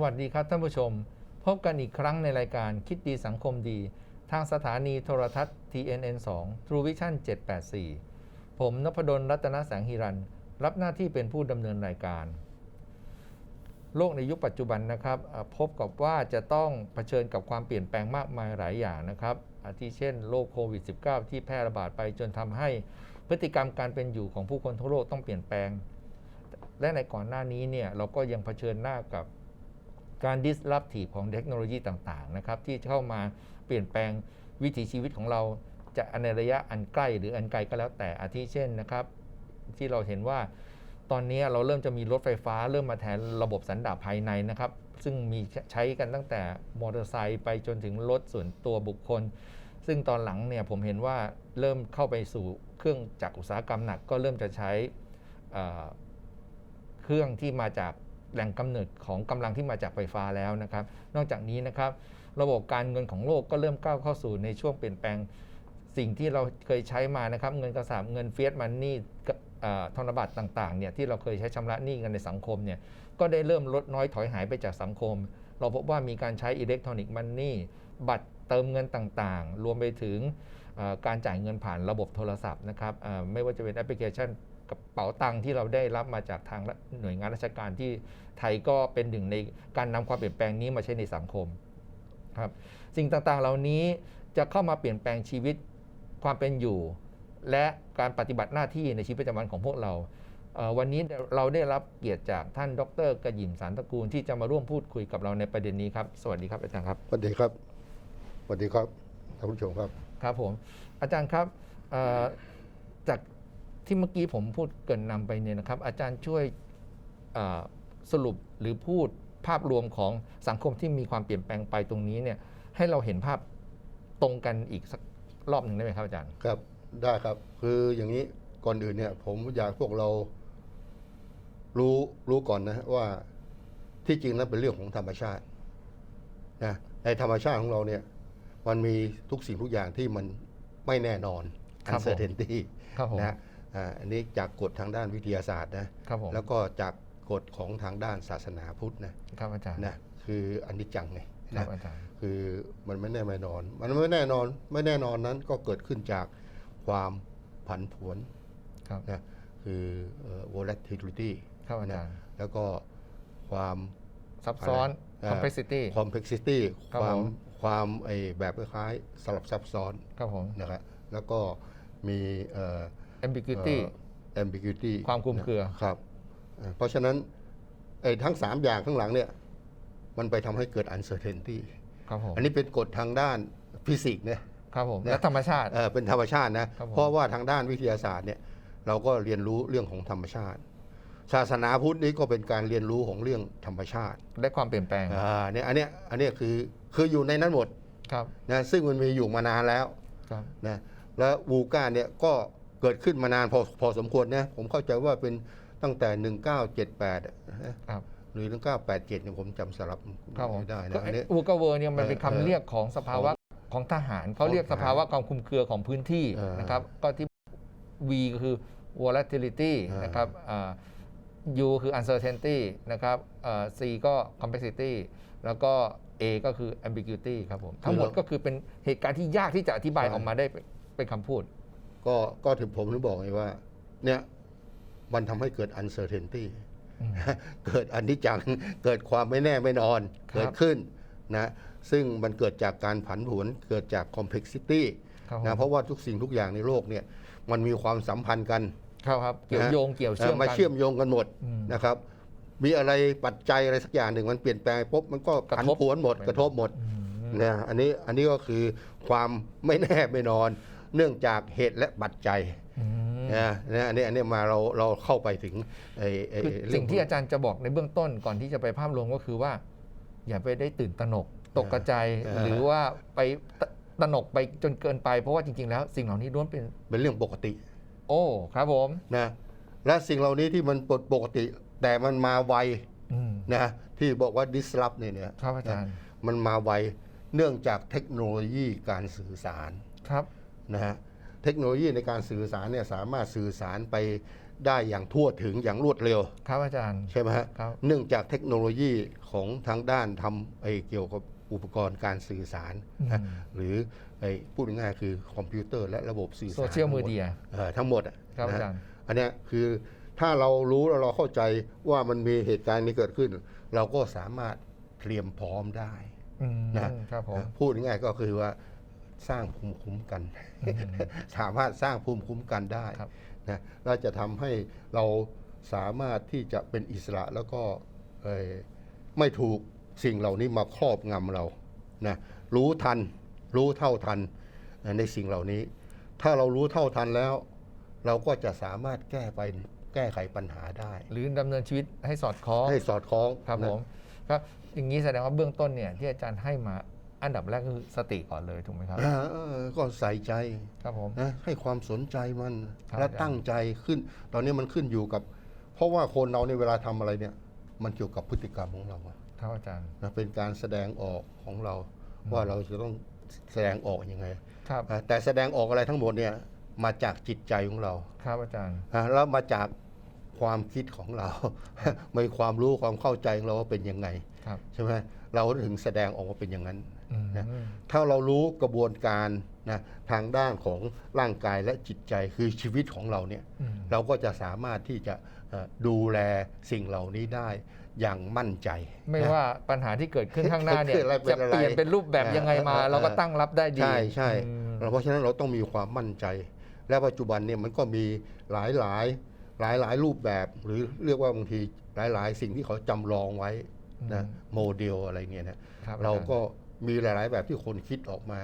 สวัสดีครับท่านผู้ชม พบกันอีกครั้งในรายการคิดดีสังคมดี ทางสถานีโทรทัศน์ TNN 2 True Vision 784 ผมนพดลรัตนแสงหิรัน รับหน้าที่เป็นผู้ดำเนินรายการ โลกในยุคปัจจุบันนะครับ พบกับว่าจะต้องเผชิญกับความเปลี่ยนแปลงมากมายหลายอย่างนะครับอาทิเช่นโรคโควิด -19 ที่แพร่ระบาดไปจนทำให้พฤติกรรมการเป็นอยู่ของผู้คนทั่วโลกต้องเปลี่ยนแปลง และในก่อนหน้านี้เนี่ยเราก็ยังเผชิญหน้ากับ การ disruptive ของเทคโนโลยีต่างๆนะครับที่เข้ามาเปลี่ยนแปลงวิถีชีวิตของเราจะในระยะอันใกล้หรืออันไกลก็แล้วแต่อาทิเช่นนะครับ ที่เราเห็นว่าตอนนี้เราเริ่มจะมีรถไฟฟ้า เริ่มมาแทนระบบสันดาปภายในนะครับ ซึ่งมีใช้กันตั้งแต่มอเตอร์ไซค์ไปจนถึงรถส่วนตัวบุคคล ซึ่งตอนหลังเนี่ยผมเห็นว่าเริ่มเข้าไปสู่เครื่องจักรอุตสาหกรรมหนัก ก็เริ่มจะใช้เอ่อเครื่องที่มาจาก แหล่งกำเนิดของกำลังที่มาจากไฟฟ้าแล้วนะครับ นอกจากนี้นะครับ ระบบการเงินของโลกก็เริ่มก้าวเข้าสู่ในช่วงเปลี่ยนแปลงสิ่งที่เราเคยใช้มานะครับ เงินกระสาบเงินเฟียสมันนี่ธนบัตรต่างๆเนี่ยที่เราเคยใช้ชำระหนี้กันในสังคมเนี่ยก็ได้เริ่มลดน้อยถอยหายไปจากสังคม เราพบว่ามีการใช้อิเล็กทรอนิกส์มันนี่บัตรเติมเงินต่างๆ รวมไปถึงการจ่ายเงินผ่านระบบโทรศัพท์นะครับไม่ว่าจะเป็นแอปพลิเคชัน กระเป๋าตังค์ที่เราได้รับมาจากทางหน่วยงานราชการที่ไทยก็เป็นหนึ่งในการนำความเปลี่ยนแปลงนี้มาใช้ในสังคมครับสิ่งต่างๆเหล่านี้จะเข้ามาเปลี่ยนแปลงชีวิตความเป็นอยู่ และการปฏิบัติหน้าที่ในชีวิตประจำวันของพวกเราเอ่อวันนี้เราได้รับเกียรติจากท่านดรกระยิมสารตระกูลที่จะมาร่วมพูดคุยกับเราในประเด็นนี้ครับ สวัสดีครับอาจารย์ครับสวัสดีครับสวัสดีครับท่านผู้ชมครับครับผมอาจารย์ครับเอ่อจาก ที่เมื่อกี้ผมพูดเกรินนำไปเนี่ยนะครับ อาจารย์ช่วยเอ่อสรุปหรือพูดภาพรวมของสังคมที่มีความเปลี่ยนแปลงไปตรงนี้เนี่ยให้เราเห็นภาพตรงกันอีกสักรอบหนึ่งได้ไหมครับอาจารย์ ครับได้ครับ คืออย่างนี้ก่อนอื่นเนี่ย ผมอยากพวกเรารู้รู้ก่อนนะว่าที่จริงนั้นเป็นเรื่องของธรรมชาตินะในธรรมชาติของเราเนี่ย มันมีทุกสิ่งทุกอย่างที่มันไม่แน่นอนครับผม uncertainty ครับผมนะ อ่าอันนี้จากกฎทางด้านวิทยาศาสตร์นะครับผมแล้วก็จากกฎของทางด้านศาสนาพุทธนะครับอาจารย์นะคืออนิจจังไงครันะบอาจารย์คือมันไม่แน่ไม่นอน มันไม่แน่นอนไม่แน่นอนนั้นก็เกิดขึ้นจากความผันผวนครับนะคือเอ่อ volatility ครับอาจารย์แล้วก็ความซับซ้อนเอ่อ complexity complexity ครับความผมความไอแบบคล้ายๆสลับซับซ้อนครับผมนะครับแล้วก็มีเอ่อ ambiguity เอ่อ ambiguity ความคลุมเครือ ครับเอ่อเพราะฉะนั้นไอ้ทั้ง 3 อย่างข้างหลังเนี่ยมันไปทำให้เกิด uncertainty ครับผมอันนี้เป็นกฎทางด้านฟิสิกส์เนี่ย ครับผมนะและธรรมชาติ เอ่อเป็นธรรมชาตินะครับผม เพราะว่าทางด้านวิทยาศาสตร์เนี่ยเราก็เรียนรู้เรื่องของธรรมชาติ ศาสนาพุทธนี้ก็เป็นการเรียนรู้ของเรื่องธรรมชาติและความเปลี่ยนแปลงอ่าเนี่ยอันเนี้ยอันเนี้ยคือคืออยู่ในนั้นหมดครับนะซึ่งมันมีอยู่มานานแล้วครับนะแล้ววูก้าเนี่ยก็ เกิดขึ้นมานานพอพอสมควรนะผมเข้าใจว่าเป็นตั้งแต่ 1978อะนะครับหรือ 1987เนี่ยผมจำสลับครับผมไม่ได้ก็นะอันนี้อูกาเวอร์เนี่ยมันเป็นเออคำเรียกของสภาวะของทหารเขาเรียกของสทหารภาวะความคลุมเครือของพื้นที่เออนะครับก็ที่ V ก็คือ volatility เออนะครับอ่า U คือ uncertainty นะครับอ่า C ก็ complexity แล้วก็ A ก็คือ ambiguity ครับผม ทั้งหมดก็คือเป็นเหตุการณ์ที่ยากที่จะอธิบายออกมาได้เป็นเป็นคำพูด ก็ก็ถึงผมถึงบอกไงว่า เนี่ยมันทำให้เกิด uncertainty อืม เกิดอันที่จัง เกิดความไม่แน่ไม่นอน ครับ เกิดขึ้นนะซึ่งมันเกิดจากการผันผวนเกิดจาก complexity ครับผมนะเพราะว่าทุกสิ่งทุกอย่างในโลกเนี่ยมันมีความสัมพันธ์กัน ครับครับเกี่ยวนะโยงเกี่ยวเชื่อมเอ่อมากันเชื่อมโยงกันหมดอืมนะครับ มีอะไรปัจจัยอะไรสักอย่างหนึ่งมันเปลี่ยนแปลงปุ๊บมันก็กระผันทบผวนหมดไปกระทบหมดอืม นะอันนี้อันนี้ก็คือความไม่แน่ไม่นอน เนื่องจากเหตุและปัจจัยอืมนะนะอันนี้อันนี้มาเราเราเข้าไปถึงไอ้ไอ้คือเรื่สิ่งที่อาจารย์จะบอกในเบื้องต้นก่อนที่จะไปภาพรวมก็คือว่า อย่าไปได้ตื่นตระหนกตกกระจายเออหรือว่าไปตตระหนกไปจนเกินไปเพราะว่าจริง ๆ แล้ว สิ่งเหล่านี้ล้วนเป็นเป็นเรื่องปกติ โอ้ครับผมนะและสิ่งเหล่านี้ที่มันปกติ แต่มันมาไวอืมนะที่บอกว่า disrupt เนี่ยเนี่ยครับอาจารย์มันมาไวเนื่องจากเทคโนโลยีการสื่อสารครับ นะฮะเทคโนโลยีในการสื่อสารเนี่ยสามารถสื่อสารไปได้อย่างทั่วถึงอย่างรวดเร็ว ครับอาจารย์ ใช่ไหมฮะครับ เนื่องจากเทคโนโลยีของทางด้านทำไอ้เกี่ยวกับอุปกรณ์การสื่อสารนะอืมหรือไอ้พูดง่ายๆคือคอมพิวเตอร์และระบบสื่อสารโซเชียลมีเดียเอ่อทั้งหมดอะครับนะอาฮะจารย์ อันเนี้ยคือถ้าเรารู้แล้วเราเข้าใจว่ามันมีเหตุการณ์นี้เกิดขึ้น เราก็สามารถเตรียมพร้อมได้ อืมนะครับผม พูดง่ายๆก็คือว่า สร้างภูมิคุ้มกันอืมสามารถสร้างภูมิคุ้มกันได้ครับนะเราจะทำให้เราสามารถที่จะเป็นอิสระแล้วก็เอ่อไม่ถูกสิ่งเหล่านี้มาครอบงำเรานะรู้ทันรู้เท่าทันเอ่อในสิ่งเหล่านี้ ถ้าเรารู้เท่าทันแล้ว เราก็จะสามารถแก้ไปแก้ไขปัญหาได้ หรือดำเนินชีวิตให้สอดคล้องให้สอดคล้องครับนะผมครับอย่างนี้แสดงว่าเบื้องต้นเนี่ยที่อาจารย์ให้มา อันดับแรกคือสติก่อนเลยถูกไหมครับอ่าเออก็ใส่ใจครับผมนะให้ความสนใจมันครับและอาจารย์ตั้งใจขึ้น ตอนนี้มันขึ้นอยู่กับ เพราะว่าคนเราในยเวลาทำอะไรเนี่ย มันเกี่ยวกับพฤติกรรมของเราอะครับอาจารย์นะเป็นการแสดงออกของเรา ว่าเราจะต้องแสดงออกยังไง ครับอะแต่แสดงออกอะไรทั้งหมดเนี่ยมาจากจิตใจของเรา ครับอาจารย์อะแล้วมาจากความคิดของเรามีความรู้ความเข้าใจของเราว่าเป็นยังไงครับใช่ไหมเราถึงแสดงออกมาเป็นอย่างนั้นอืม นะถ้าเรารู้กระบวนการนะทางด้านของร่างกายและจิตใจคือชีวิตของเราเนี่ยอืมเราก็จะสามารถที่จะเอ่อดูแลสิ่งเหล่านี้ได้อย่างมั่นใจ ไม่นะว่าปัญหาที่เกิดขึ้นข้างหน้าเนี่ยเกิดอะไรเป็นจะอะไรเปลี่ยนเป็นรูปแบบยังไงมาเออเออเราก็ตั้งรับได้ดี ใช่ใช่อืมเพราะฉะนั้นเราต้องมีความมั่นใจ และปัจจุบันเนี่ยมันก็มีหลายหลายหลายหลายๆรูปแบบ หรือเรียกว่าบางทีหลายหลายๆสิ่งที่เขาจำลองไว้นะโมเดลอะไรเนี่ยนะครับเราอจย์ก็ มีหลาย ๆ แบบที่คนคิดออกมา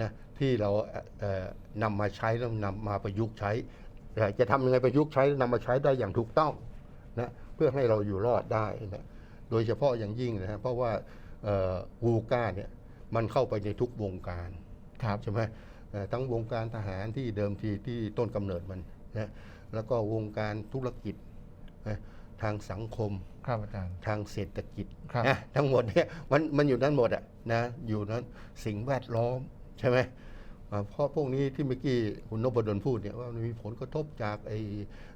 นะที่เราเอ่อเอ่อนำมาใช้แล้วนำมาประยุกต์ใช้เอ่อจะทำยังไงประยุกต์ใช้นำมาใช้ได้อย่างถูกต้องนะเพื่อให้เราอยู่รอดได้นะโดยเฉพาะอย่างยิ่งนะฮะเพราะว่าวูก้าเนี่ยมันเข้าไปในทุกวงการครับใช่ไหมเอ่อทั้งวงการทหารที่เดิมทีที่ต้นกำเนิดมันนะแล้วก็วงการธุรกิจนะทางสังคม ครับอาจารย์ ทางเศรษฐกิจครับนะทั้งหมดเนี่ยมันมันอยู่นั้นหมดอะนะอยู่นั้นสิ่งแวดล้อมใช่ไหมอ่าเพราะพวกนี้ที่เมื่อกี้คุณนพดลพูดเนี่ยว่ามันมีผลกระทบจากไอ้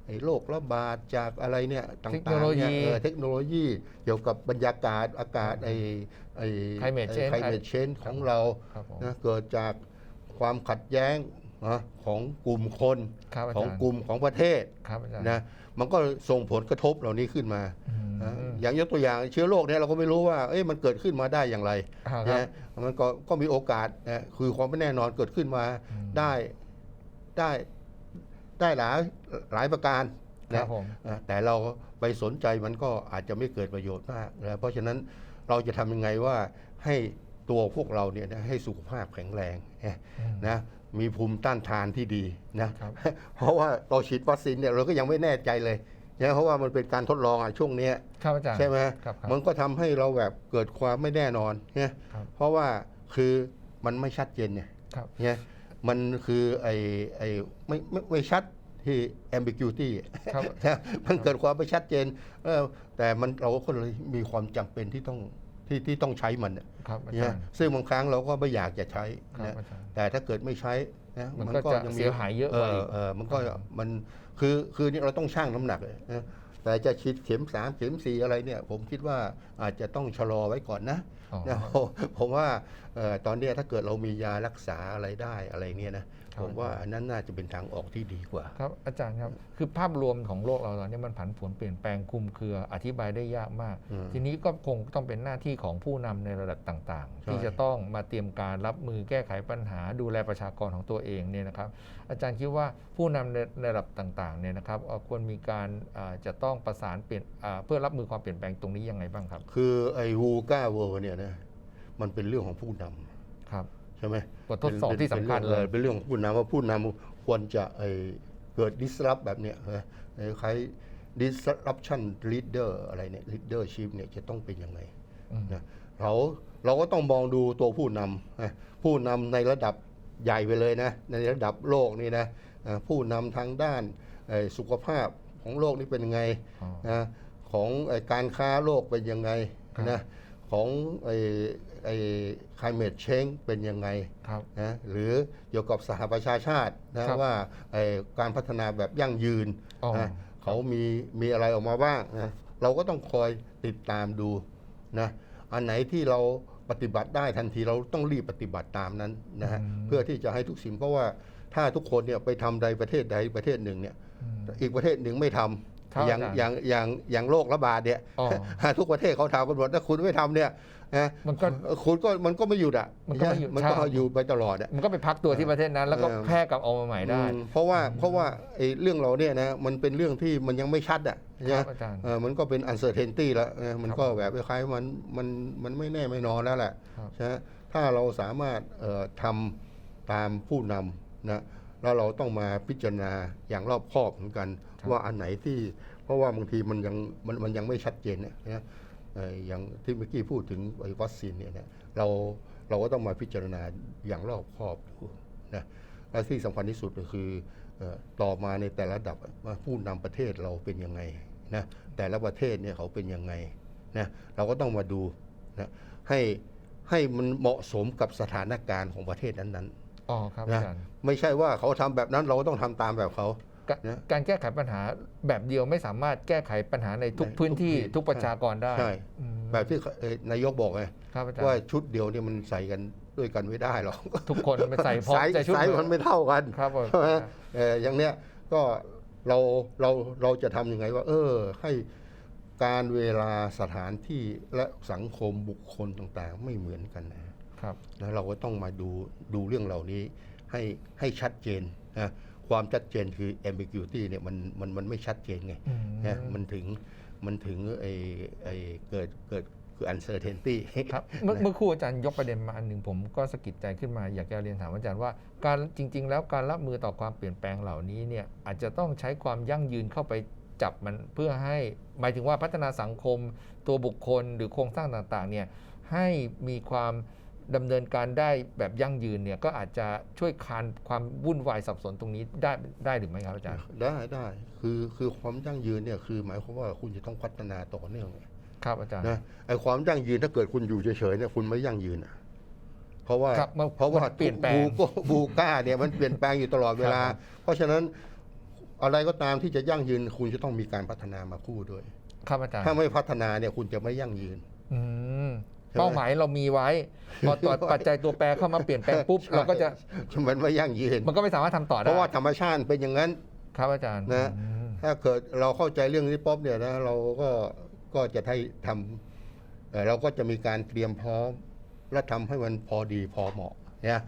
ไอ้โรคระบาดจากอะไรเนี่ยต่างๆเทคโนโลยีเนี่ยเออเทคโนโลยีเกี่ยวกับบรรยากาศอากาศไอ้ไอ้ Climate change ไคลเมตเชนของเราครับผม นะเกิดจากความขัดแย้ง นะของกลุ่มคนครับอาของจารย์กลุ่มของประเทศครับอาจารย์นะมันก็ส่งผลกระทบเหล่านี้ขึ้นมาอืมนะอย่างยกตัวอย่างเชื้อโรคเนี่ยเราก็ไม่รู้ว่าเอ๊ะมันเกิดขึ้นมาได้อย่างไรอ่าครับ นะมันก็ก็มีโอกาสนะคือความไม่แน่นอนเกิดขึ้นมาอืม ได้ได้ได้หลายหลายประการครันะบผมนะแต่เราไปสนใจมันก็อาจจะไม่เกิดประโยชน์มากนะเพราะฉะนั้นเราจะทำยังไงว่าให้ตัวพวกเราเนี่ยนะให้สุขภาพแข็งแรงนะอืมนะ มีภูมิต้านทานที่ดีนะครับเพราะว่าเราฉีดวัคซีนเนี่ยเราก็ยังไม่แน่ใจเลยนะเพราะว่ามันเป็นการทดลองอะช่วงเนี้ยครับอาจารย์ใช่ไหมครับครับมันก็ทำให้เราแบบเกิดความไม่แน่นอนเนี่ยครับเพราะว่าคือมันไม่ชัดเจนเนี่ยครับเนี่ยมันคือไอ้ไอ้ไม่ไม่ไม่ชัดที่ ambiguity ครับนะมันเกิดความไม่ชัดเจนเออแต่มันเราก็เลยมีความจำเป็นที่ต้อง ที่ที่ต้องใช้มันน่ะครับอาเนี่จายรย์ซึ่งบางครั้งเราก็ไม่อยากจะใช้ครับนะอาจารย์แต่ถ้าเกิดไม่ใช้นะมันก็จะงมีเสียหายเยอะเอกว่าออีกเออมันก็ครับมันคือคือนี่เราต้องชั่งน้ำหนักเลยนะแต่จะฉีดเข็มสามเข็มสี่อะไรเนี่ย ผมคิดว่าอาจจะต้องชะลอไว้ก่อนนะอ๋อนะผมว่าเอ่อตอนเนี้ยถ้าเกิดเรามียารักษาอะไรได้อะไรเนี่ยนะครับ ผมว่าอันนั้นน่าจะเป็นทางออกที่ดีกว่า ครับอาจารย์ครับคือภาพรวมของโลกเราตอนนี้มันผันผวนเปลี่ยนแปลงคลุมเครืออธิบายได้ยากมากอืมทีนี้ก็คงต้องเป็นหน้าที่ของผู้นำในระดับต่างๆใช่ที่จะต้องมาเตรียมการรับมือแก้ไขปัญหา ดูแลประชากรของตัวเองเนี่ยนะครับ อาจารย์คิดว่าผู้นำในในระดับต่างๆเนี่ยนะครับเอ่อควรมีการอ่าจะต้องประสานเปลี่ยนอ่าเพื่อรับมือความเปลี่ยนแปลงตรงนี้ยังไงบ้างครับ คือไอ้วูก้าเวอร์เนี่ยนะมันเป็นเรื่องของผู้นำครับ ใช่ไหมบททดสอบที่สำคัญเลยเป็นเรื่องของผู้นำว่าผู้นำควรจะไอ้เกิด disrupt แบบเนี้ยนะไอ้ใคร disruption leader อะไรเนี่ย leadership เนี่ยจะต้องเป็นยังไงอืมนะเราเราก็ต้องมองดูตัวผู้นำนะผู้นำในระดับใหญ่ไปเลยนะ ในระดับโลกนี่นะอ่าผู้นำทางด้านเอ่อสุขภาพของโลกนี่เป็นยังไงอ๋อนะของไอ้การค้าโลกเป็นยังไงครับนะของ ไอ้ไอ้ climate change เป็นยังไงครับ นะหรือเกี่ยวกับสหประชาชาตินะครับว่าไอ้การพัฒนาแบบยั่งยืนอ๋อ นะเขามีมีอะไรออกมาบ้างนะเราก็ต้องคอยติดตามดูนะอันไหนที่เราปฏิบัติได้ทันทีเราต้องรีบปฏิบัติตามนั้นนะฮะอืมเพื่อที่จะให้ทุกสิ่งเพราะว่าถ้าทุกคนเนี่ยไปทำใดประเทศใดประเทศหนึ่งเนี่ย อืม อีกประเทศหนึ่งไม่ทำ ครับอย่างอาจารย์อย่างอย่างอย่างโรคระบาดเนี่ยอ๋อ ทุกประเทศเขาทำกันหมดถ้าคุณไม่ทำเนี่ยนะมันก็ คุณก็มันก็ไม่หยุดอะมันก็ไม่หยุดมันก็ใช่ อยู่ไปตลอดอะ มันก็ไปพักตัวที่ประเทศนั้น แล้วก็เออ แพร่กลับออกมาใหม่ได้ อืมเพราะว่าเพราะว่าไอ้เรื่องเราเนี่ยนะมันเป็นเรื่องที่มันยังไม่ชัดอะครันะบอาจารย์ เออมันก็เป็น uncertainty แล้วนะมันก็ครับแบบคล้ายๆมันมันมันไม่แน่ไม่นอนแล้วแหละครับ ใช่ไหมถ้าเราสามารถเอ่อทำตามผู้นำนะแล้วเราต้องมาพิจารณาอย่างรอบคอบเหมือนกัน ว่าอันไหนที่เพราะว่าบางทีมันยังมันมันยังไม่ชัดเจนเนี่ยนะเอ่ออย่างที่เมื่อกี้พูดถึงไอ้วัคซีนเนี่ยนะเราเราก็ต้องมาพิจารณาอย่างรอบคอบดูนะและที่สำคัญที่สุดก็คือเอ่อต่อมาในแต่ละระดับว่าผู้นำประเทศเราเป็นยังไงนะแต่ละประเทศเนี่ยเขาเป็นยังไงนะเราก็ต้องมาดูนะให้ให้มันเหมาะสมกับสถานการณ์ของประเทศนั้นอ๋อครับๆนะอาจารย์ไม่ใช่ว่าเขาทำแบบนั้นเราก็ต้องทำตามแบบเขา กะนะการแก้ไขปัญหาแบบเดียวไม่สามารถแก้ไขปัญหาในทุกในพื้นที่ทุกที่ ทุกประชากรได้ใช่อืมแบบที่เอ่อนายกบอกไงครับอาจารว่าย์ชุดเดียวเนี่ยมันใส่กันด้วยกันไม่ได้หรอกทุกคนไปใส่พร้อมสายใจชุดสายมันไม่เท่ากัน ครับผม ใช่ไหมเอออย่างเนี้ยก็เราเราเราจะทำยังไงว่า เออ ให้การเวลาสถานที่และสังคมบุคคลต่างๆ ไม่เหมือนกันนะครับ แล้วเราก็ต้องมาดูดูเรื่องเหล่านี้ให้ให้ชัดเจนนะ ความชัดเจนคือ ambiguity เนี่ยมันมันมันไม่ชัดเจนไงอืมนะมันถึงมันถึงไอไอเกิดเกิดคือ uncertainty ครับเมื่อเมื่อครู่อาจารย์ยกประเด็นมาอันหนึ่งผมก็สะกิดใจขึ้นมาอยากจะเรียนถามอาจารย์ว่าการจริง ๆ แล้วการรับมือต่อความเปลี่ยนแปลงเหล่านี้เนี่ยอาจจะต้องใช้ความยั่งยืนเข้าไปจับมันเพื่อให้หมายถึงว่าพัฒนาสังคมตัวบุคคลหรือโครงสร้างต่างๆเนี่ยให้มีความ ดำเนินการได้แบบยั่งยืนเนี่ยก็อาจจะช่วยคานความวุ่นวายสับสนตรงนี้ได้ได้หรือไม่ครับอาจารย์ได้ได้คือคือความยั่งยืนเนี่ยคือหมายความว่าคุณจะต้องพัฒนาต่อเนื่องไงครับอาจารย์นะไอความยั่งยืนถ้าเกิดคุณอยู่เฉยๆเนี่ยคุณไม่ยั่งยืนอะเพราะว่าครับมันเพราะว่ามันเปลี่ยนแปลงบูโกบูก้าเนี่ยมันเปลี่ยนแปลงอยู่ตลอดเวลาครับเพราะฉะนั้นอะไรก็ตามที่จะยั่งยืน คุณจะต้องมีการพัฒนามาคู่ด้วย ครับอาจารย์ถ้าไม่พัฒนาเนี่ยคุณจะไม่ยั่งยืนอืมใช่ไหม เป้าหมายเรามีไว้ พอตัวปัจจัยตัวแปรเข้ามาเปลี่ยนแปลงปุ๊บเราก็จะมันไม่ยั่งยืน มันก็ไม่สามารถทำต่อเพได้ราะว่าธรรมชาติเป็นอย่างนั้น ครับอาจารย์นะอืมถ้าเกิดเราเข้าใจเรื่องนี้ป๊อบเนี่ยนะเราก็ก็จะให้ทำเอ่อเราก็จะมีการเตรียมพร้อม และทำให้มันพอดีพอเหมาะเนี่ย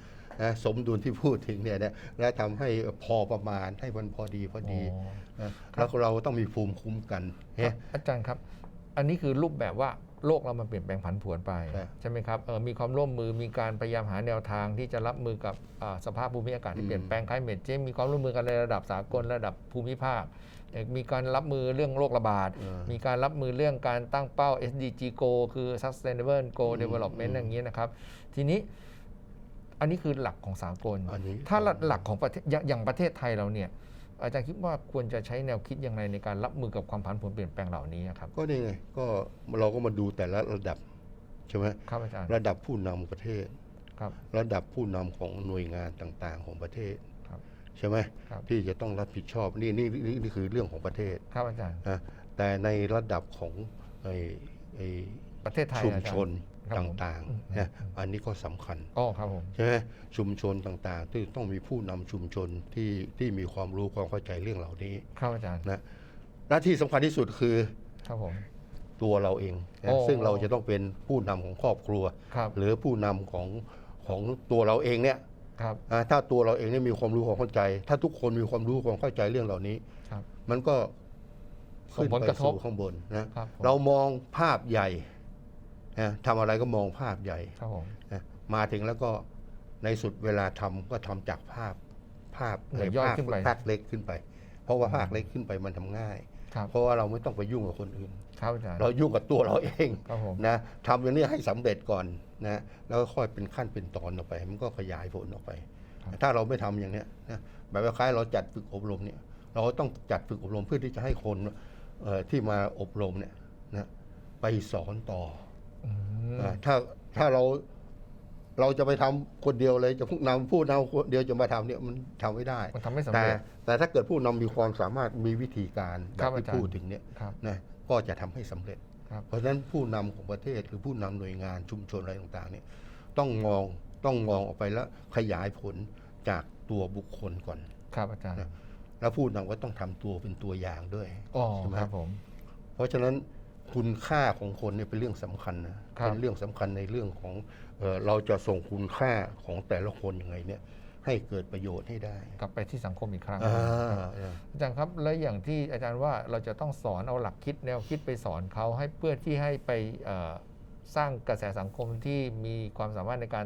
นะสมดุลที่พูดถึงเนี่ยนะและทำให้พอประมาณให้มันพอดีพอดีอ๋อนะแล้วเราต้องมีภูมิคุ้มกันคเนี่รัยบอาจารย์ครับ อันนี้คือรูปแบบว่า โลกเรามันเปลี่ยนแปลงผันผวนไปใช่ใช่ไหมครับเออมีความร่วมมือมีการพยายามหาแนวทางที่จะรับมือกับอ่าสภาพภูมิอากาศที่เปลี่ยนแปลงคล้ายเมดเจมีความร่วมมือกันในระดับสากลระดับภูมิภาคเอ่อมีการรับมือเรื่องโรคระบาดเออมีการรับมือเรื่องการตั้งเป้า SDG Goal คือ Sustainable Goal อืม Development อืมอย่างนี้ยนะครับ ทีนี้อันนี้คือหลักของสากลอันนี้ถ้าหลักของประเทศอย่างอย่างประเทศไทยเราเนี่ย อาจารย์คิดว่าควรจะใช้แนวคิดยังไงในการรับมือกับความผันผวนเปลี่ยนแปลงเหล่านี้ครับก็นี่ไงก็เราก็มาดูแต่ละระดับใช่ไหมครับอาจารย์ระดับผู้นำประเทศครับระดับผู้นำของหน่วยงานต่างๆของประเทศครับใช่ไหมครับที่จะต้องรับผิดชอบนี่นี่นี่นี่คือเรื่องของประเทศครับอาจารย์นะแต่ในระดับของไอ้ไอ้ประเทศไทยชุมอาจารย์ชนครับผม ต่างอืมๆนะอันนี้ก็สำคัญอ๋อครับผมใช่ไหมชุมชนต่างๆ ที่ต้องมีผู้นำชุมชนที่ที่มีความรู้ความเข้าใจเรื่องเหล่านี้ ครับอาจารย์นะหน้าที่สำคัญที่สุดคือครับผมตัวเราเองนะโอ้ซึ่งเราจะต้องเป็นผู้นำของครอบครัวครับหรือผู้นำของของตัวเราเองเนี่ยครับอ่าถ้าตัวเราเองเนี่ยมีความรู้ความเข้าใจ ถ้าทุกคนมีความรู้ความเข้าใจเรื่องเหล่านี้ครับมันก็ส่งผลกระทบขึ้นไปสู่ข้างบนนะครับผมเรามองภาพใหญ่ นะทำอะไรก็มองภาพใหญ่ครับผมนะมาถึงแล้วก็ในสุดเวลาทำก็ทำจากภาพภาพเหนือย่อยภาคขึ้นไป ภาคเล็กขึ้นไป เพราะว่าภาคเล็กขึ้นไปมันทำง่าย ครับเพราะว่าเราไม่ต้องไปยุ่งกับคนอื่น ครับอาจารย์เรายุ่งกับตัวเราเองครับผมนะทำอย่างนี้ให้สำเร็จก่อนนะแล้วก็ค่อยเป็นขั้นเป็นตอนออกไป มันก็ขยายผลออกไป ถ้าเราไม่ทำอย่างเนี้ยนะแบบคล้ายๆเราจัดฝึกอบรมเนี่ย เราก็ต้องจัดฝึกอบรมเพื่อที่จะให้คนเอ่อที่มาอบรมเนี่ยนะไปสอนต่อ อืมอถ้าถ้าเราเราจะไปทำคนเดียวเลยจะผู้นำผู้นำคนเดียวจะมาทำเนี่ยมันทำไม่ได้ มันทำไม่สำแต่เร็จ แต่ถ้าเกิดผู้นำมีความสามารถมีวิธีการแบครับบที่อาจารย์ พูดถึงเนี่ยครับ นะก็จะทำให้สำเร็จ ครับ เพราะฉะนั้นผู้นำของประเทศหรือผู้นำหน่วยงานชุมชนอะไรต่างๆเนี่ยต้องมองต้องมองออกไปแล้วขยายผลจากตัวบุคคลก่อน ครับอาจารย์นะแล้วผู้นำก็ต้องทำตัวเป็นตัวอย่างด้วย อ๋อใช่ไหม ครับผม เพราะฉะนั้น คุณค่าของคนเนี่ยเป็นเรื่องสำคัญนะครับเป็นเรื่องสำคัญในเรื่องของเออเราจะส่งคุณค่าของแต่ละคนยังไงเนี่ยให้เกิดประโยชน์ให้ได้ กลับไปที่สังคมอีกครั้งอ่าอาจารย์ครับแล้วอย่างที่อาจารย์ว่าเราจะต้องสอนเอาหลักคิดแนวคิดไปสอนเขาให้เพื่อที่ให้ไปเอ่อสร้างกระแสสังคมที่มีความสามารถในการ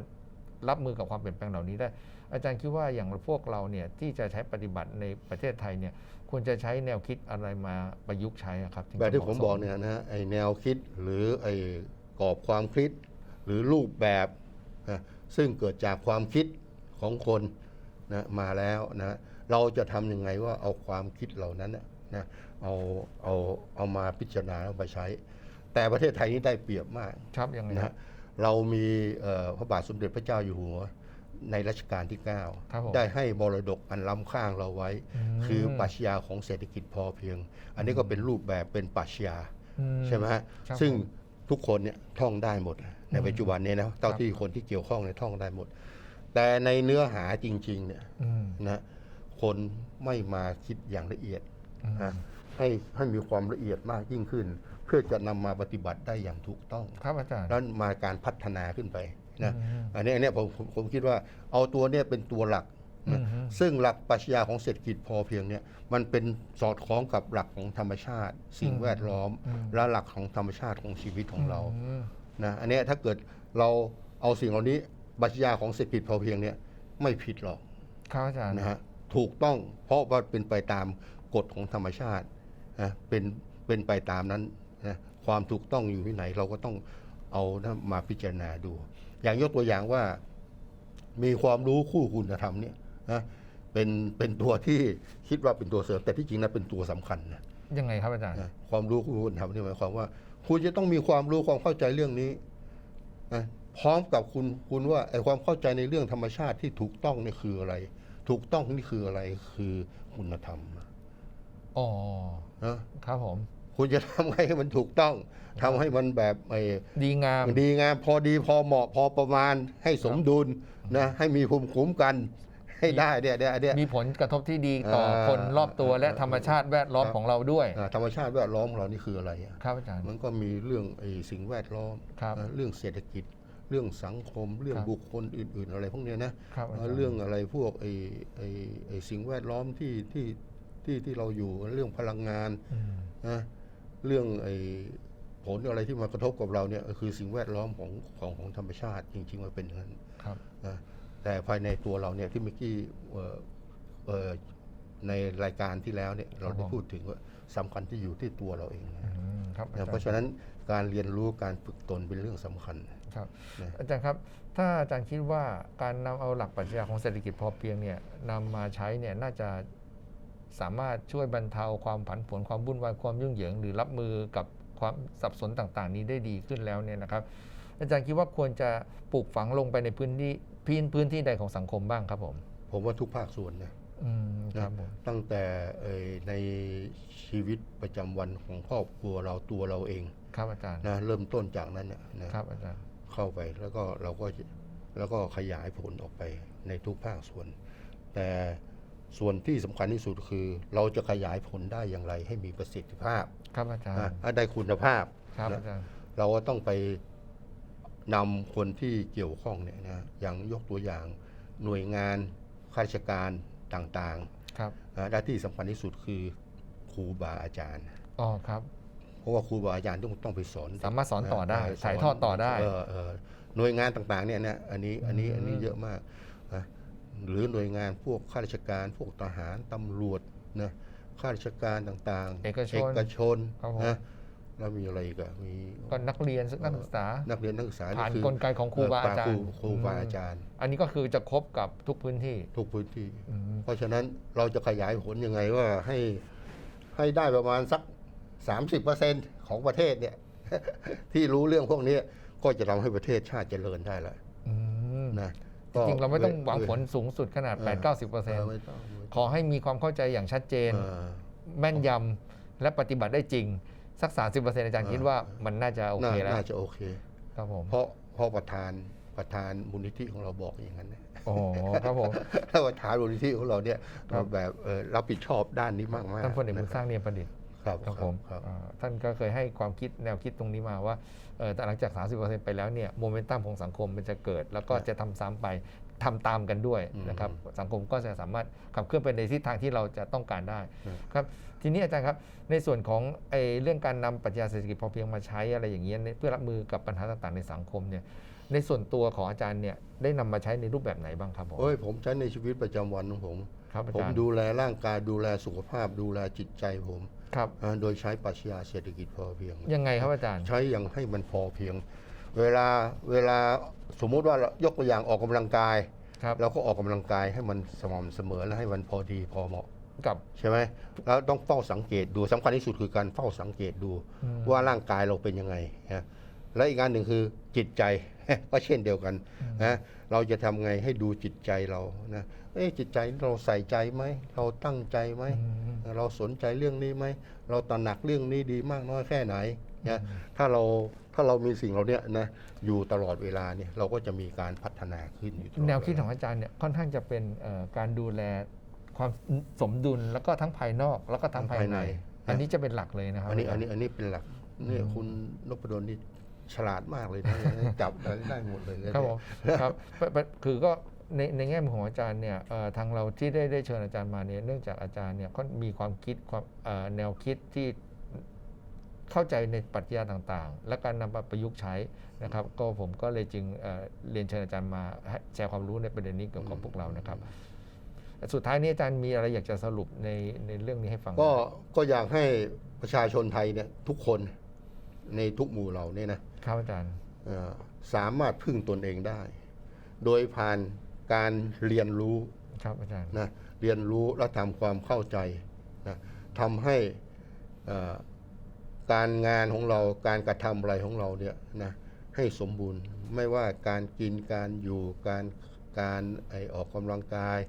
รับมือกับความเปลี่ยนแปลงเหล่านี้ได้ อาจารย์คิดว่าอย่างพวกเราเนี่ยที่จะใช้ปฏิบัติในประเทศไทยเนี่ยควรจะใช้แนวคิดอะไรมาประยุกต์ใช้อะครับถึงแบบที่จะผมหาะบอกเนี่ยนะไอแนวคิดหรือไอกรอบความคิด หรือรูปแบบนะซึ่งเกิดจากความคิดของคนนะมาแล้วนะเราจะทำยังไงว่าเอาความคิดเหล่านั้นนะนะเอาเอาเอามาพิจารณาเอาไปใช้ แต่ประเทศไทยนี่ได้เปรียบมากครับยังไงนะครัฮะบเรามีเอ่อพระบาทสมเด็จพระเจ้าอยู่หัว ในรัชกาลที่ครับผม9ได้ให้มรดกอันล้ำค่าเราไว้อืมคือปรัชญาของเศรษฐกิจพอเพียง อันนี้ก็เป็นรูปแบบเป็นปรัชญาอืใช่ไหมฮะครับซึ่งผมทุกคนเนี่ยท่องได้หมด ในอืมปัจจุบันเนี้นะเท่าครับที่คนที่เกี่ยวข้องเนี่ยท่องได้หมด แต่ในเนื้อหาจริงๆเนี่ยอืมนะคนไม่มาคิดอย่างละเอียดอืมนะให้ให้มีความละเอียดมากยิ่งขึ้น เพื่อจะนำมาปฏิบัติได้อย่างถูกต้อง ครับอาจารย์แล้วมาการพัฒนาขึ้นไป นะอืมอันนี้อันนี้ผมผมผมคิดว่าเอาตัวเนี้เป็นตัวหลักนะอืมซึ่งหลักปรัชญาของเศรษฐกิจพอเพียงเนี่ยมันเป็นสอดคล้องกับหลักของธรรมชาติ สิ่งแวดล้อมอืมและหลักของธรรมชาติของชีวิตของเราอืมนะอันเนี้ยถ้าเกิดเราเอาสิ่งเหล่านี้ปรัชญาของเศรษฐกิจพอเพียงเนี่ยไม่ผิดหรอกครับอาจารย์นะฮะถูกต้องเพราะว่าเป็นไปตามกฎของธรรมชาตินะเป็นเป็นไปตามนั้นนะความถูกต้องอยู่ที่ไหนเราก็ต้องเอานะมาพิจารณาดู อย่างยกตัวอย่างว่า มีความรู้คู่คุณธรรมเนี่ยนะเป็นเป็นตัวที่คิดว่าเป็นตัวเสริม แต่ที่จริงนะเป็นตัวสำคัญนะยังไงครับอาจารย์นะความรู้คู่คุณธรรมนี่หมายความว่า คุณจะต้องมีความรู้ความเข้าใจเรื่องนี้นะพร้อมกับคุณคุณว่าไอ้ความเข้าใจในเรื่องธรรมชาติที่ถูกต้องนี่คืออะไร ถูกต้องนี่คืออะไรคือคุณธรรมนะอ๋อนะครับผม คุณจะทำไงให้มันถูกต้องทำให้มันแบบไอ้ดีงาม ดีงามพอดีพอเหมาะพอประมาณ ให้สมดุลนะให้มีภูมิคุ้มกัน ให้ได้เนี่ยเนี่ยเนี่ย มีผลกระทบที่ดีต่อเอ่อคนรอบตัวและธรรมชาติแวดล้อมครับ ของเราด้วย อ่าธรรมชาติแวดล้อมของเรานี่คืออะไรอะ ครับอาจารย์ มันก็มีเรื่องไอ้สิ่งแวดล้อมครับนะเรื่องเศรษฐกิจ เรื่องสังคม เรื่องครับบุคคลอื่น ๆ อะไรพวกเนี้ยนะครับอาจารย์เรื่องอะไรพวกไอ้ไอ้ไอ้สิ่งแวดล้อมที่ที่ที่ที่เราอยู่เรื่องพลังงานอืม นะ เรื่องไอ้ผลอะไรที่มากระทบกับเราเนี่ยคือสิ่งแวดล้อมของของของธรรมชาติจริง ๆ มันเป็นอย่างนั้นครับนะแต่ภายในตัวเราเนี่ยที่เมื่อกี้เอ่อเอ่อในรายการที่แล้วเนี่ยเราได้พูดถึงว่าสำคัญที่อยู่ที่ตัวเราเองนะอืมครับอาจารนะย์เพราะฉะนั้นการเรียนรู้การฝึกตนเป็นเรื่องสำคัญครับนะอาจารย์ครับ ถ้าอาจารย์คิดว่าการนำเอาหลักปรัชญาของเศรษฐกิจพอเพียงเนี่ยนำมาใช้เนี่ยน่าจะ สามารถช่วยบรรเทาความผันผวนความวุ่นวายความยุ่งเหยิง หรือรับมือกับความสับสนต่างๆ นี้ได้ดีขึ้นแล้วเนี่ยนะครับ อาจารย์คิดว่าควรจะปลูกฝังลงไปในพื้นที่พื้นพื้นที่ใดของสังคมบ้างครับผม ผมว่าทุกภาคส่วนนะอืมครับผมตั้งแต่เอ่อในชีวิตประจำวันของครอบครัวเราตัวเราเอง ครับอาจารย์นะเริ่มต้นจากนั้นนะนะครับอาจารย์เข้าไปแล้วก็เราก็จะแล้วก็ขยายผลออกไปในทุกภาคส่วน แต่ ส่วนที่สำคัญที่สุดคือ เราจะขยายผลได้อย่างไรให้มีประสิทธิภาพครับอาจารนะย์ถ้าได้คุณภาพครับนะอาจารย์เราก็ต้องไปนำคนที่เกี่ยวข้องเนี่ยนะอย่างยกตัวอย่างหน่วยงานข้าราชการต่างครับๆนะและที่สำคัญที่สุดคือครูบาอาจารย์อ๋อครับเพราะว่าครูบาอาจารย์ต้องต้องไปสอนเด็กสามารถสอนต่อได้นะถ่ายทอดต่อได้เเออหน่วยงานต่างๆเนี่ยนะอันนี้อันนี้อืมอันนี้เยอะมากนะ หรือหน่วยงานพวกข้าราชการ พวกทหารตำรวจนะข้าราชการต่างๆ เอกชนเอกชนครับผม นะแล้วมีอะไรอีกอะมีก็นักเรียนนักศึกษา นักเรียนนักศึกษาผ่านคือกลไกของครูบาอาจารย์ครูบาอาจารย์ อันนี้ก็คือจะครบกับทุกพื้นที่ทุกพื้นที่ อืมเพราะฉะนั้นเราจะขยายผลยังไงว่าให้ให้ได้ประมาณสัก 30%ของประเทศเนี่ย ที่รู้เรื่องพวกนี้ก็จะทำให้ประเทศชาติเจริญได้แล้วอืมนะ จริงๆเราไม่ต้องหวังผลเสูงสุดขนาดเออ8 9 0ออไม่ต้องไม่ขอให้มีความเข้าใจอย่างชัดเจนเออแม่นยำและปฏิบัติได้จริง สัก 30%อาจารย์เออคิดว่ามันน่าจะโอเคน่าแล้วน่าจะโอเคครับผมเพราะเพราะประธานประธานมูลนิธิของเราบอกอย่างนั้นนะโอ้โหครับผมถ้าประธานมูลนิธิของเราเนี่ยครับแบบเอ่อรับผิดชอบด้านนี้มากมากท่านพลเอกบุญสร้างเนียมประดิษฐ์ ครับครับผมครับอ่าท่านก็เคยให้ความคิดแนวคิดตรงนี้มาว่าเออแต่หลังจาก 30%ไปแล้วเนี่ยโมเมนตัมของสังคมมันจะเกิด แล้วก็จะทำซ้ำไปทำตามกันด้วยนะครับสังคมก็จะสามารถขับเคลื่อนไปในทิศทางที่เราจะต้องการได้ครับทีนี้อาจารย์ครับในส่วนของไอ้เรื่องการนำปรัชญาเศรษฐกิจพอเพียงมาใช้อะไรอย่างเงี้ยเนี่ยเพื่อรับมือกับปัญหาต่างๆในสังคมเนี่ยในส่วนตัวของอาจารย์เนี่ยได้นำมาใช้ในรูปแบบไหนบ้างครับผมโอ้ยผมใช้ในชีวิตประจำวันของผมครับอาผมจารย์ดูแลร่างกายดูแลสุขภาพดูแลจิตใจผม ครับอ่าโดยใช้ปรัชญาเศรษฐกิจพอเพียง ยังไงครับอาจารย์ ใช้อย่างให้มันพอเพียง เวลาเวลาสมมุติว่าเรายกตัวอย่างออกกำลังกาย ครับเราก็ออกกำลังกายให้มันสม่ำเสมอและให้มันพอดีพอเหมาะ กับ ใช่ไหมแล้วต้องเฝ้าสังเกตดูสำคัญที่สุดคือการเฝ้าสังเกตดูอืม ว่าร่างกายเราเป็นยังไงนะและอีกอันหนึ่งคือจิตใจ ก็เช่นเดียวกันนะเราจะทำไงให้ดูจิตใจเรานะเอ๊ะจิตใจเราใส่ใจไหมเราตั้งใจไหมอืมเราสนใจเรื่องนี้ไหมเราตระหนักเรื่องนี้ดีมากน้อยแค่ไหนนะถ้าเราถ้าเรามีสิ่งเราเนี้ยนะอยู่ตลอดเวลาเนี่ยเราก็จะมีการพัฒนาขึ้นอยู่ตลอดแนวคิดเาของอาจารย์เนี่ยค่อนข้างจะเป็นเอ่อการดูแลความสมดุลแล้วก็ทั้งภายนอกแล้วก็ทั้งภายใน อันนี้จะเป็นหลักเลยนะครับ อันนี้อันนี้อันนี้เป็นหลักเนี่ยคุณนพดลนี่ ฉลาดมากเลยนะจับอะไรได้หมดเลยนะครับผมครับปะปะคือก็ในในแง่มุมของอาจารย์เนี่ยเอ่อทางเราที่ได้ได้เชิญอาจารย์มาเนี่ยเนื่องจากอาจารย์เนี่ยก็มีความคิดความเอ่อแนวคิดที่เข้าใจในปรัชญาต่างๆ และการนำมาประยุกต์ใช้นะครับ ก็ผมก็เลยจึงเอ่อเรียนเชิญอาจารย์มาให้แชร์ความรู้ในประเด็นนี้เกี่ยวกับพวกเรานะครับสุดท้ายนี้อาจารย์มีอะไรอยากจะสรุปในในเรื่องนี้ให้ฟังไหมก็ก็อยากให้ประชาชนไทยเนี่ยทุกคนในทุกหมู่เหล่านี่นะ ครับอาจารย์เอ่อสามารถพึ่งตนเองได้ โดยผ่านการเรียนรู้ครับอาจารย์นะเรียนรู้และทำความเข้าใจนะทำให้เอ่อการงานของเราการกระทำอะไรของเราเนี่ยนะให้สมบูรณ์ไม่ว่าการกินการอยู่การการไอออกกำลังกาย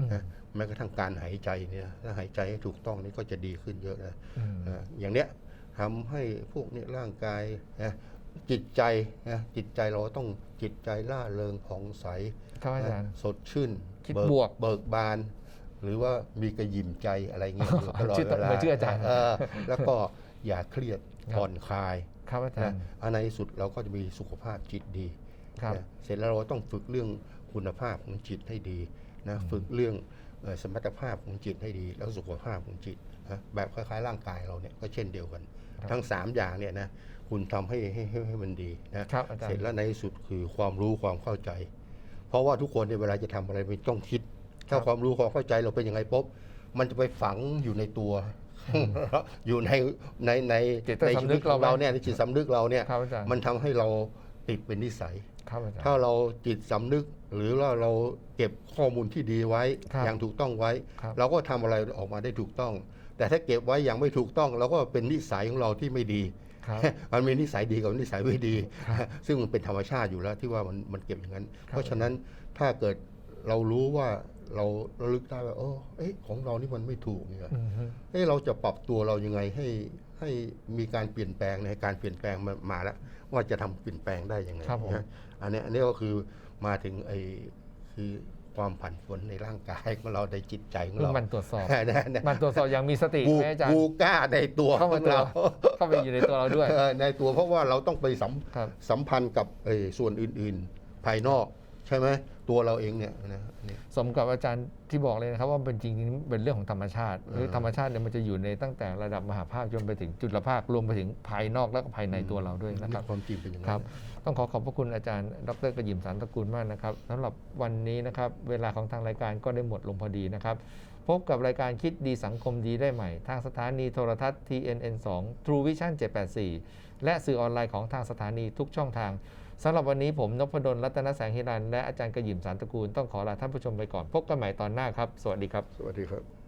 อืมนะแม้กระทั่งการหายใจเนี่ยถ้าหายใจให้ถูกต้องนี่ก็จะดีขึ้นเยอะนะอืมนะอย่างเนี้ยทำให้พวกเนี้ร่างกายนะ จิตใจนะจิตใจเราต้องจิตใจล่าเริงผ่องใสครับอาจารย์ สดชื่นคิดเบิกบวก เบิกบาน หรือว่ามีกระยิมใจอะไรเงี้ยอยู่ตลอดชื่อเวลาเหมือนชื่ออาจารย์เแล้วก็อย่าเครียดครับผ่อนคลายครับอาจารนะย์อันในที่สุดเราก็จะมีสุขภาพจิตดีครับนะเสร็จแล้วเราต้องฝึกเรื่องคุณภาพของจิตให้ดีนะฝึกเรื่องเอ่อสมรรถภาพของจิตให้ดี แล้วสุขภาพของจิตนะแบบคล้ายๆร่างกายเราเนี่ยก็เช่นเดียวกันครับทั้งสามอย่างเนี่ยนะ คุณทำให้ให้ให้ให้มันดีนะครับอาจารย์เสร็จแล้วในที่สุดคือความรู้ความเข้าใจ เพราะว่าทุกคนเนี่ยเวลาจะทำอะไรมันต้องคิด ถ้าความรู้ความเข้าใจเราเป็นยังไงปุ๊บมันจะไปฝังอยู่ในตัว อยู่ในในในจิตใต้ในสำชีนึวิตกขเราองไหมเราเนี่ยในจิตสำนึกเราเนี่ยครับอาจารย์มันทำให้เราติดเป็นนิสัยครับอาจารย์ถ้าเราจิตสำนึกหรือว่าเราเก็บข้อมูลที่ดีไว้ครับอย่างถูกต้องไว้ครับเราก็ทำอะไรออกมาได้ถูกต้อง แต่ถ้าเก็บไว้อย่างไม่ถูกต้อง เราก็เป็นนิสัยของเราที่ไม่ดีครับ มันมีนิสัยดีกับนิสัยไม่ดีครับซึ่งมันเป็นธรรมชาติอยู่แล้วที่ว่ามันมันเก็บอย่างนั้นครับเพราะฉะนั้นถ้าเกิดเรารู้ว่าเราระลึกได้ว่าโอ้เอ๊ะของเรานี่มันไม่ถูกเนี่ยอืมฮึเอ๊ะเราจะปรับตัวเรายังไงให้ให้มีการเปลี่ยนแปลงในการเปลี่ยนแปลงมามาแล้ว ว่าจะทำเปลี่ยนแปลงได้ยังไงครับผมนะอันนี้อันนี้ก็คือมาถึงไอ้คือ ความผันผวนในร่างกายของเราในจิตใจของคือเรามันตรวจสอบนะนะมันตรวจสอบอย่างมีสติบูไหมอาจารย์บูก้าในตัวขเข้าอมางตัวเราเข้าไปอยู่ในตัวเราด้วยเออในตัวเพราะว่าเราต้องไปสัมครับสัมพันธ์กับเอ่อส่วนอื่น ๆ ภายนอก ใช่ไหมตัวเราเองเนี่ยนะนี่สมกับอาจารย์ที่บอกเลยนะครับว่าเป็นจริงๆเป็นเรื่องของธรรมชาติหรือเออธรรมชาติเนี่ยมันจะอยู่ในตั้งแต่ระดับมหาภาคจนไปถึงจุลภาครวมไปถึงภายนอกและก็ภายในตัวเราด้วยนะครับความจริงเป็นอย่างคนั้รันบต้องขอขอบพระคุณอาจารย์ ดรกระยิมสารตระกูลมากนะครับสำหรับวันนี้นะครับเวลาของทางรายการก็ได้หมดลงพอดีนะครับพบกับรายการคิดดีสังคมดีได้ใหม่ ทางสถานีโทรทัศน์ TNN 2 True Vision 784 และสื่อออนไลน์ของทางสถานีทุกช่องทาง สำหรับวันนี้ผมนพดลรัตนแสงฮิรันและอาจารย์กระยิมสารตระกูลต้องขอลาท่านผู้ชมไปก่อนพบกันใหม่ตอนหน้าครับ สวัสดีครับ สวัสดีครับ